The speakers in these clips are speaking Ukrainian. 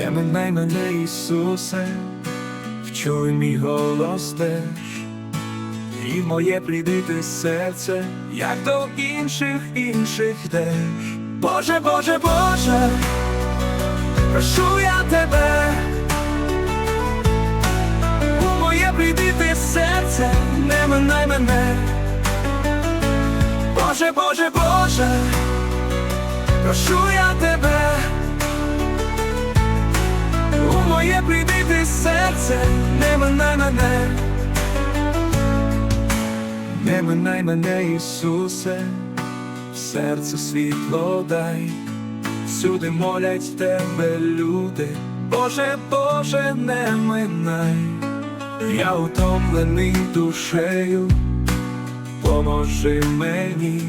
минай мене, Ісусе, вчуй мій голос теж, і моє плідити серце, як до інших інших йдеш. Боже, Боже, Боже, прошу я тебе, у моє плідити серце, не минай мене. Боже, Боже, Боже, прошу я тебе, серце, не минай мене, не минай мене, Ісусе, серце світло дай, всюди молять тебе люди, Боже, Боже, не минай, я утомлений душею. Поможи мені,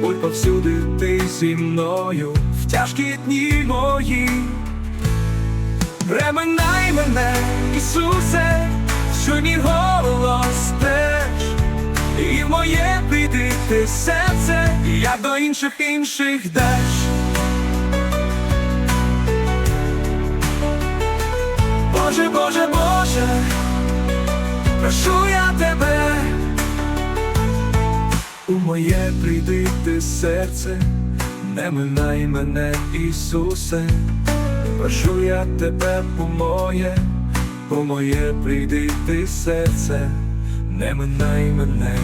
будь повсюди ти зі мною. В тяжкі дні мої. Преминай мене, Ісусе, що мій голос теж, і моє прийди ти серце, як до інших інших йдеш. Боже, Боже, Боже, прошу я тебе. У моє прийди ти серце, не минай мене, Ісусе, прошу я тебе по моє, по моє прийди ти серце, не минай мене,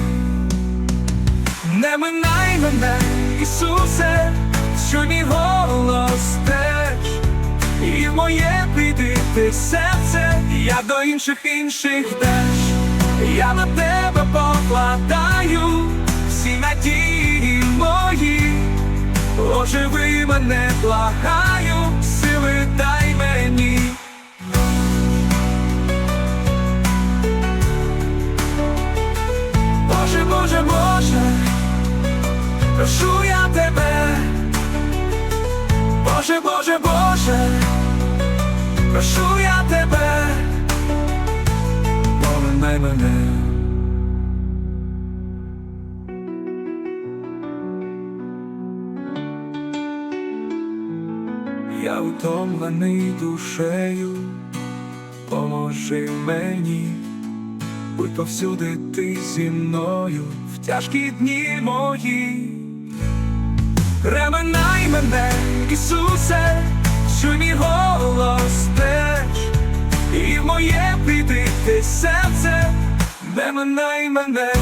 не минай мене, Ісусе, що мій голос теж, і в моє прийди ти серце, як до інших інших йдеш, я на тебе покладаю всі надії мої, оживи мене, благаю, Боже, Боже, Боже, прошу я тебе, поминай мене. Я утомлений душею, поможи мені, будь повсюди ти зі мною в тяжкі дні мої. Реминай мене, Ісусе, що мій голос теж, і в моє прийди ти серце, не минай мене.